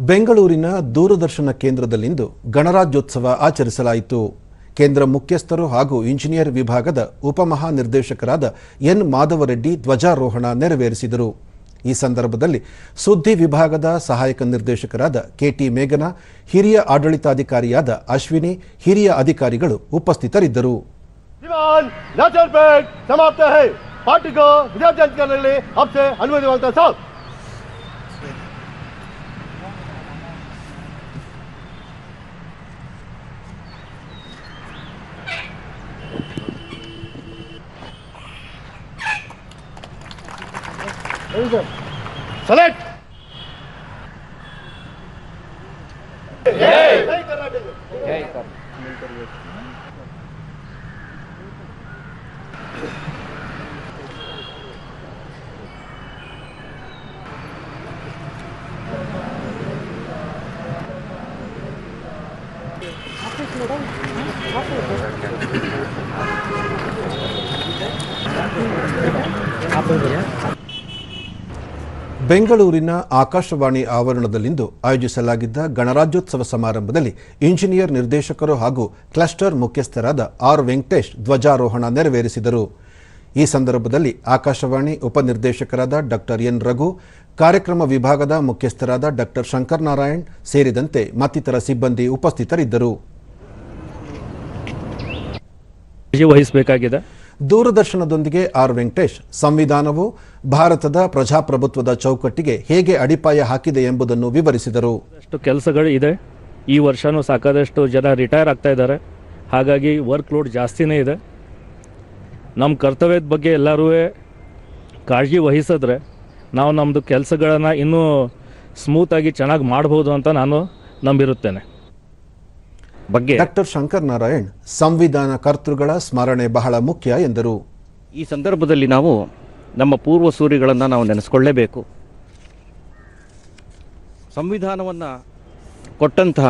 ಬೆಂಗಳೂರಿನ ದೂರದರ್ಶನ ಕೇಂದ್ರದಲ್ಲಿಂದು ಗಣರಾಜ್ಯೋತ್ಸವ ಆಚರಿಸಲಾಯಿತು. ಕೇಂದ್ರ ಮುಖ್ಯಸ್ಥರು ಹಾಗೂ ಇಂಜಿನಿಯರ್ ವಿಭಾಗದ ಉಪಮಹಾನಿರ್ದೇಶಕರಾದ ಎನ್. ಮಾಧವರೆಡ್ಡಿ ಧ್ವಜಾರೋಹಣ ನೆರವೇರಿಸಿದರು. ಈ ಸಂದರ್ಭದಲ್ಲಿ ಸುದ್ದಿ ವಿಭಾಗದ ಸಹಾಯಕ ನಿರ್ದೇಶಕರಾದ ಕೆಟಿ ಮೇಘನ, ಹಿರಿಯ ಆಡಳಿತಾಧಿಕಾರಿಯಾದ ಅಶ್ವಿನಿ, ಹಿರಿಯ ಅಧಿಕಾರಿಗಳು ಉಪಸ್ಥಿತರಿದ್ದರು. ಸಮಾಪ್ತ सेलेक्ट आप ಬೆಂಗಳೂರಿನ ಆಕಾಶವಾಣಿ ಆವರಣದಲ್ಲಿಂದು ಆಯೋಜಿಸಲಾಗಿದ್ದ ಗಣರಾಜ್ಯೋತ್ಸವ ಸಮಾರಂಭದಲ್ಲಿ ಇಂಜಿನಿಯರ್ ನಿರ್ದೇಶಕರು ಹಾಗೂ ಕ್ಲಸ್ಟರ್ ಮುಖ್ಯಸ್ಥರಾದ ಆರ್ ವೆಂಕಟೇಶ್ ಧ್ವಜಾರೋಹಣ ನೆರವೇರಿಸಿದರು. ಈ ಸಂದರ್ಭದಲ್ಲಿ ಆಕಾಶವಾಣಿ ಉಪನಿರ್ದೇಶಕರಾದ ಡಾಕ್ಟರ್ ಎನ್ ರಘು, ಕಾರ್ಯಕ್ರಮ ವಿಭಾಗದ ಮುಖ್ಯಸ್ಥರಾದ ಡಾಕ್ಟರ್ ಶಂಕರನಾರಾಯಣ್ ಸೇರಿದಂತೆ ಮತ್ತಿತರ ಸಿಬ್ಬಂದಿ ಉಪಸ್ಥಿತರಿದ್ದರು. ವಹಿಸಬೇಕಾಗಿದೆ. ದೂರದರ್ಶನದೊಂದಿಗೆ ಆರ್ ವೆಂಕಟೇಶ್, ಸಂವಿಧಾನವು ಭಾರತದ ಪ್ರಜಾಪ್ರಭುತ್ವದ ಚೌಕಟ್ಟಿಗೆ ಹೇಗೆ ಅಡಿಪಾಯ ಹಾಕಿದೆ ಎಂಬುದನ್ನು ವಿವರಿಸಿದರು. ಅಷ್ಟು ಕೆಲಸಗಳು ಇದೆ. ಈ ವರ್ಷನೂ ಸಾಕಾದಷ್ಟು ಜನ ರಿಟೈರ್ ಆಗ್ತಾ ಇದ್ದಾರೆ. ಹಾಗಾಗಿ ವರ್ಕ್ ಲೋಡ್ ಜಾಸ್ತಿನೇ ಇದೆ. ನಮ್ಮ ಕರ್ತವ್ಯದ ಬಗ್ಗೆ ಎಲ್ಲರೂ ಕಾಳಜಿ ವಹಿಸಿದ್ರೆ ನಾವು ನಮ್ಮದು ಕೆಲಸಗಳನ್ನು ಇನ್ನೂ ಸ್ಮೂತಾಗಿ ಚೆನ್ನಾಗಿ ಮಾಡ್ಬೋದು ಅಂತ ನಾನು ನಂಬಿರುತ್ತೇನೆ. ಬಗ್ಗೆ ಡಾಕ್ಟರ್ ಶಂಕರ್ ನಾರಾಯಣ್ ಸಂವಿಧಾನ ಕರ್ತೃಗಳ ಸ್ಮರಣೆ ಬಹಳ ಮುಖ್ಯ ಎಂದರು. ಈ ಸಂದರ್ಭದಲ್ಲಿ ನಾವು ನಮ್ಮ ಪೂರ್ವ ಸೂರಿಗಳನ್ನು ನಾವು ನೆನೆಸ್ಕೊಳ್ಳೇಬೇಕು. ಸಂವಿಧಾನವನ್ನು ಕೊಟ್ಟಂತಹ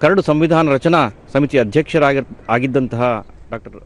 ಕರಡು ಸಂವಿಧಾನ ರಚನಾ ಸಮಿತಿ ಅಧ್ಯಕ್ಷರಾಗಿ ಆಗಿದ್ದಂತಹ ಡಾಕ್ಟರ್